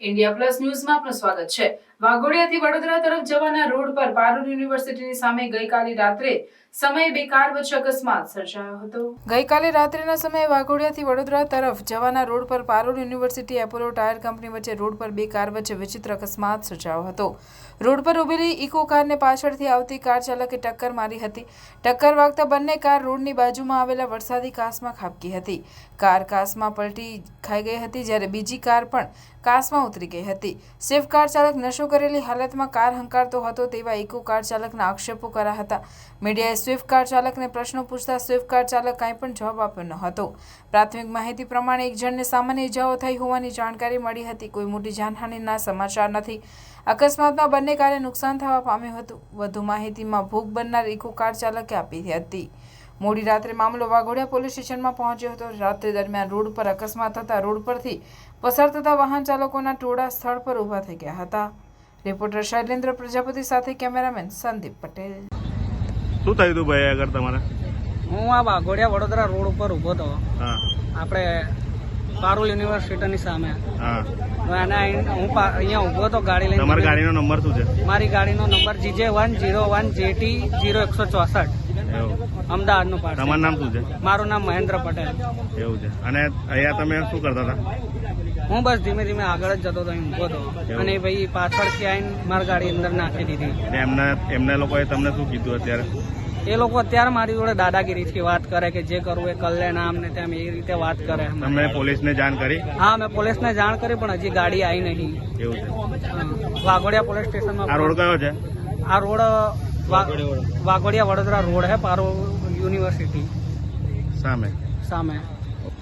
India plus ન્યૂઝમાં આપનું સ્વાગત છે. વાઘોડિયાથી વડોદરા તરફ જવાના રોડ પર પારુલ યુનિવર્સિટીની સામે ગઈકાલે રાત્રે સમયે બે કાર વચ્ચે અકસ્માત સર્જાયો હતો. ગઈકાલે રાત્રિના સમયે વાઘોડિયાથી વડોદરા તરફ જવાના રોડ પર Parul university Apollo tyre company વચ્ચે રોડ પર બે કાર વચ્ચે વિચિત્ર અકસ્માત સર્જાયો હતો. રોડ પર ઉભેલી ઇકો કારને પાછળથી આવતી કાર ચાલકે ટક્કર મારી હતી. ટક્કર વાગતા બંને કાર રોડની બાજુમાં આવેલા વરસાદી કાસમાં ખાબકી હતી. કાર કાસમાં પલટી ખાઈ ગઈ હતી જ્યારે બીજી કાર પણ કાસમાં ઉતરી ગઈ હતી. સ્વિફ્ટ કાર ચાલક નશો કરેલી હાલતમાં કાર હંકારતો હતો તેવા ઇકો કાર ચાલકના આક્ષેપો કર્યા હતા મીડિયાએ સ્વિફ્ટ કાર ચાલકને પ્રશ્નો પૂછતા સ્વિફ્ટ કાર ચાલક કાંઈ પણ જવાબ આપ્યો ન હતો. પ્રાથમિક માહિતી પ્રમાણે એક જણને સામાન્ય ઇજાઓ થઈ હોવાની જાણકારી મળી હતી. કોઈ મોટી જાનહાનિના સમાચાર નથી. અકસ્માતમાં બંને કારે નુકસાન થવા પામ્યું હતું. વધુ માહિતીમાં ભોગ બનનાર ઇકો કાર ચાલકે આપી હતી. મોડી રાત્રે મામલો વાઘોડિયા પોલીસ સ્ટેશનમાં પહોંચ્યો હતો. રાત્રે દરમિયાન રોડ પર અકસ્માત થતા રોડ પરથી પસાર થતા વાહન ચાલકોના ટોળા સ્થળ પર ઊભા થઈ ગયા હતા. રિપોર્ટર શૈલેન્દ્ર પ્રજાપતિ સાથે કેમેરામેન સંદીપ પટેલ. શું થયું હતું ભાઈ આગળ તમારે? હું આ વાઘોડિયા વડોદરા રોડ ઉપર ઊભો હતો. આપણે પારુલ યુનિવર્સિટીની સામે. હા. તો હું અહીંયા ઊભો હતો ગાડી લઈને. તમારી ગાડીનો નંબર શું છે? મારી ગાડીનો number GJ one zero one JT zero એકસો ચોસઠ. અમદાવાદનું પાર્સલ તમારું નામ શું છે? મારું નામ મહેન્દ્ર પટેલ. એવું છે. અને અહીંયા તમે શું કરતા હતા? હું બસ ધીમે ધીમે આગળ જ જતો હતો ઊભો હતો. અને ભાઈ પાછળથી આવીને મારી ગાડી અંદર નાખી દીધી. એમને એમને લોકોએ તમને શું કીધું અત્યારે? એ લોકો અત્યારે મારી જોડે દાદાગીરીથી વાત કરે કે જે કરવું એ કલ્યાણ આમ ને તેમ એ રીતે વાત કરે તમે પોલીસને જાણ કરી? હા મેં પોલીસને જાણ કરી પણ હજી ગાડી આવી નહીં. એવું છે. વાઘોડિયા પોલીસ સ્ટેશનમાં આ રોડ કયો છે? આ રોડ વાઘોડિયા વડોદરા. રોડ હે પારો યુનિવર્સિટી. સામે. સામે.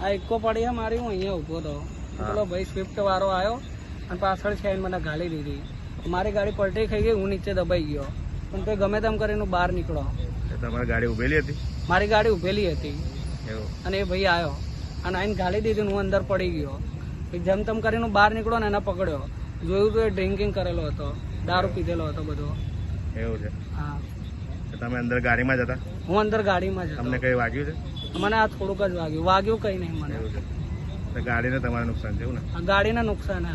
આ ઇકો પડી હે મારી હું અહીંયા ઊભો હતો પેલો ભાઈ સ્વિફ્ટ વાળો આવ્યો અને પાછળ છે મને ગાલી દીધી. મારી ગાડી પલટી ખાઈ ગઈ હું નીચે દબાઈ ગયો. પણ તે ગમે તેમ કરીને બહાર નીકળો તમારી ગાડી ઉભેલી હતી? મારી ગાડી ઊભેલી હતી. અને એ ભાઈ આવ્યો અને આઈને ગાલી દીધી હું અંદર પડી ગયો. જેમ તેમ કરીને બહાર નીકળો ને એને પકડ્યો. જોયું તો એ ડ્રિંકિંગ કરેલો હતો. દારૂ પીધેલો હતો બધો. એવું છે. હા. તો તમે અંદર ગાડીમાં જતા? હું અંદર ગાડીમાં જ તમને કઈ વાગ્યું છે? મને આ થોડુંક જ વાગ્યું. વાગ્યું કઈ નહીં મને. એવું છે. તો ગાડીને તમારે નુકસાન છે એવું ને? ગાડીને નુકસાન હે.